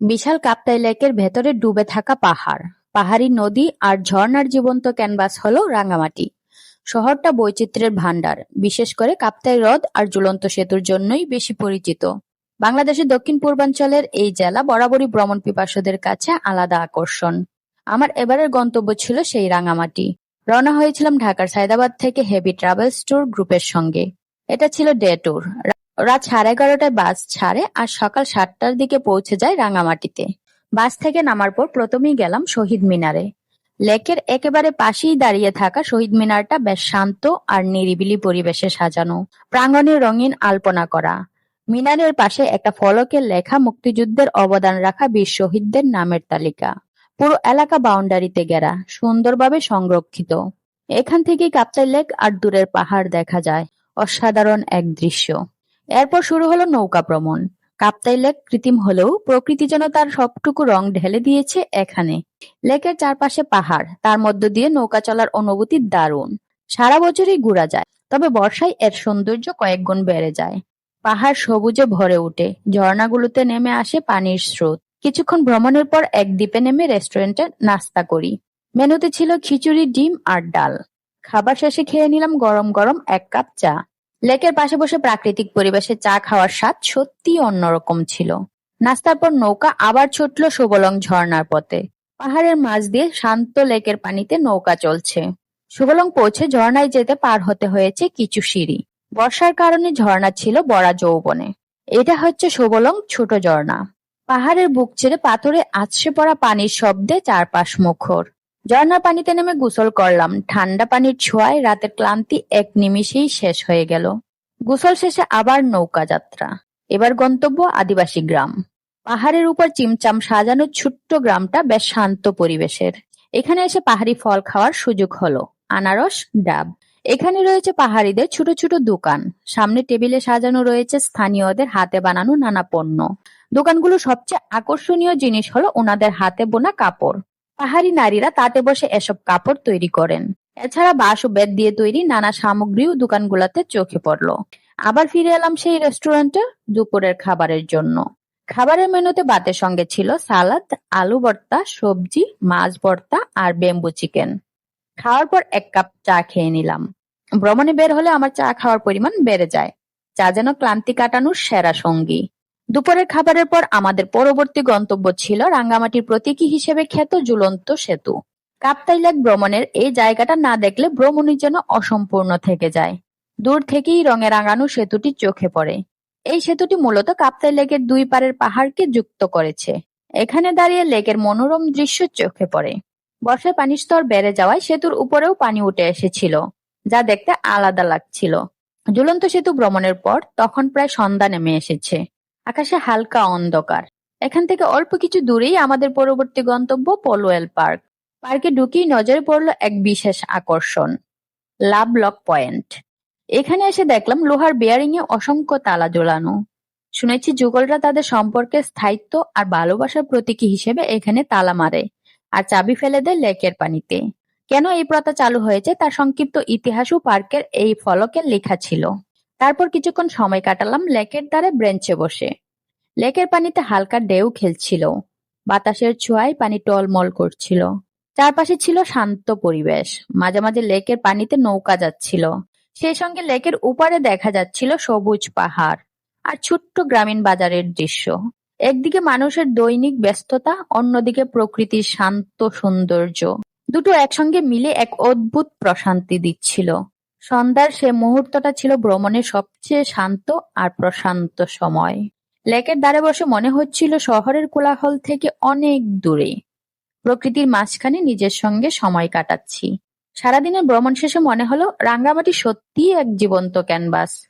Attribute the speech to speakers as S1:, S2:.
S1: বিশাল কাপ্তাই লেকের ভেতরে ডুবে থাকা পাহাড়, পাহাড়ি নদী আর ঝর্ণার জীবন্ত ক্যানভাস হলো রাঙামাটি। শহরটা বৈচিত্র্যের ভান্ডার, বিশেষ করে কাপ্তাই হ্রদ আর ঝুলন্ত সেতুর জন্যই বেশি পরিচিত। বাংলাদেশের দক্ষিণ-পূর্বাঞ্চলের এই জেলা বরাবরই ভ্রমণ পিপাসুদের কাছে আলাদা আকর্ষণ। আমার এবারের গন্তব্য ছিল সেই রাঙামাটি। রওনা হয়েছিলাম ঢাকার সায়দাবাদ থেকে হেভি ট্রাভেলস ট্যুর গ্রুপের সঙ্গে। এটা ছিল ডে ট্যুর। রাত সাড়ে এগারোটায় বাস ছাড়ে আর সকাল সাতটার দিকে পৌঁছে যায় রাঙামাটিতে। বাস থেকে নামার পর প্রথমেই গেলাম শহীদ মিনারে। লেকের একেবারে পাশেই দাঁড়িয়ে থাকা শহীদ মিনারটা বেশ শান্ত আর নিরিবিলি পরিবেশে সাজানো। প্রাঙ্গণে রঙিন আলপনা করা। মিনারের পাশে একটা ফলকে লেখা মুক্তিযুদ্ধের অবদান রাখা বীর শহীদদের নামের তালিকা। পুরো এলাকা বাউন্ডারিতে ঘেরা, সুন্দরভাবে সংরক্ষিত। এখান থেকেই কাপ্তাই লেক আর দূরের পাহাড় দেখা যায়। অসাধারণ এক দৃশ্য। এরপর শুরু হলো নৌকা ভ্রমণ। কাপ্তাই লেক কৃত্রিম হলেও প্রকৃতি যেন তার সবটুকু রং ঢেলে দিয়েছে এখানে। লেকের চারপাশে পাহাড়, তার মধ্য দিয়ে নৌকা চলার অনুভূতি দারুণ। সারা বছরই ঘোরা যায়, তবে বর্ষায় এর সৌন্দর্য কয়েকগুণ বেড়ে যায়। পাহাড় সবুজে ভরে ওঠে, ঝর্ণাগুলোতে নেমে আসে পানির স্রোত। কিছুক্ষণ ভ্রমণের পর এক দ্বীপে নেমে রেস্টুরেন্টে নাস্তা করি। মেনুতে ছিল খিচুড়ি, ডিম আর ডাল। খাবার শেষে খেয়ে নিলাম গরম গরম এক কাপ চা। লেকের পাশে বসে প্রাকৃতিক পরিবেশে চা খাওয়ার স্বাদ সত্যিই অন্যরকম ছিল। নাস্তার পর নৌকা আবার ছুটল সুবলং ঝর্ণার পথে। পাহাড়ের মাঝ দিয়ে শান্ত লেকের পানিতে নৌকা চলছে। সুবলং পৌঁছে ঝর্ণায় যেতে পার হতে হয়েছে কিছু সিঁড়ি। বর্ষার কারণে ঝর্ণা ছিল বড়া যৌবনে। এটা হচ্ছে সুবলং ছোট ঝর্ণা। পাহাড়ের বুক ছেড়ে পাথরে আছড়ে পড়া পানির শব্দে চারপাশ মুখর। ঝর্ণার পানিতে নেমে গোসল করলাম, ঠান্ডা পানির ছোঁয়ায় রাতের ক্লান্তি এক নিমিষেই শেষ হয়ে গেল। গোসল শেষে আবার নৌকা যাত্রা। এবার গন্তব্য আদিবাসী গ্রাম। পাহাড়ের উপর চিমচাম সাজানো ছোট্ট গ্রামটা বেশ শান্ত পরিবেশের। এখানে এসে পাহাড়ি ফল খাওয়ার সুযোগ হলো। আনারস, ডাব। এখানে রয়েছে পাহাড়িদের ছোট ছোট দোকান। সামনে টেবিলে সাজানো রয়েছে স্থানীয়দের হাতে বানানো নানা পণ্য। দোকানগুলোর সবচেয়ে আকর্ষণীয় জিনিস হলো ওনাদের হাতে বোনা কাপড়। পাহাড়ি নারীরা তাঁতে বসে এসব কাপড় তৈরি করেন। এছাড়া বাঁশ ও বেত দিয়ে তৈরি নানা সামগ্রীও দোকানগুলোতে চোখে পড়ল। আবার ফিরে এলাম সেই রেস্টুরেন্টে দুপুরের খাবারের জন্য। খাবারের মেনুতে বাতের সঙ্গে ছিল সালাদ, আলু ভর্তা, সবজি, মাছ ভর্তা আর বেম্বু চিকেন। খাওয়ার পর এক কাপ চা খেয়ে নিলাম। ভ্রমণে বের হলে আমার চা খাওয়ার পরিমাণ বেড়ে যায়। চা যেন ক্লান্তি কাটানোর সেরা সঙ্গী। দুপুরের খাবারের পর আমাদের পরবর্তী গন্তব্য ছিল রাঙ্গামাটির প্রতীকী হিসেবে খ্যাত ঝুলন্ত সেতু। কাপ্তাই লেক ভ্রমণের এই জায়গাটা না দেখলে ভ্রমণই যেন অসম্পূর্ণ থেকে যায়। দূর থেকেই রঙে রাঙানো সেতুটি চোখে পড়ে। এই সেতুটি মূলত কাপ্তাই লেকের দুই পারের পাহাড়কে যুক্ত করেছে। এখানে দাঁড়িয়ে লেকের মনোরম দৃশ্য চোখে পড়ে। বর্ষায় পানির স্তর বেড়ে যাওয়ায় সেতুর উপরেও পানি উঠে এসেছিল, যা দেখতে আলাদা লাগছিল। ঝুলন্ত সেতু ভ্রমণের পর তখন প্রায় সন্ধ্যা নেমে এসেছে। আকাশে হালকা অন্ধকার। এখান থেকে অল্প কিছু দূরেই আমাদের পরবর্তী গন্তব্য পলওয়েল পার্ক। পার্কে ঢুকেই নজরে পড়ল এক বিশেষ আকর্ষণ, লাভ লক পয়েন্ট। এখানে এসে দেখলাম লোহার বেয়ারিং এ অসংখ্য তালা ঝোলানো। শুনেছি যুগলরা তাদের সম্পর্কে স্থায়িত্ব আর ভালোবাসার প্রতীকী হিসেবে এখানে তালা মারে আর চাবি ফেলে দেয় লেকের পানিতে। কেন এই প্রথা চালু হয়েছে তার সংক্ষিপ্ত ইতিহাসও পার্কের এই ফলকে লেখা ছিল। তারপর কিছুক্ষণ সময় কাটালাম লেকের ধারে ব্রেঞ্চে বসে। লেকের পানিতে হালকা ঢেউ খেলছিল। বাতাসের ছোঁয়ায় পানি টলমল করছিল। চারপাশে ছিল শান্ত পরিবেশ। মাঝে মাঝে লেকের পানিতে নৌকা যাচ্ছিল। সেই সঙ্গে লেকের উপারে দেখা যাচ্ছিল সবুজ পাহাড় আর ছোট্ট গ্রামীণ বাজারের দৃশ্য। একদিকে মানুষের দৈনিক ব্যস্ততা, অন্যদিকে প্রকৃতির শান্ত সৌন্দর্য। দুটো একসঙ্গে মিলে এক অদ্ভুত প্রশান্তি দিচ্ছিল। সন্ধ্যার সে মুহূর্তটা ছিল ভ্রমণের সবচেয়ে শান্ত আর প্রশান্ত সময়। লেকের দ্বারে বসে মনে হচ্ছিল শহরের কোলাহল থেকে অনেক দূরে। প্রকৃতির মাঝখানে নিজের সঙ্গে সময় কাটাচ্ছি। সারাদিনের ভ্রমণ শেষে মনে হলো রাঙ্গামাটি সত্যিই এক জীবন্ত ক্যানভাস।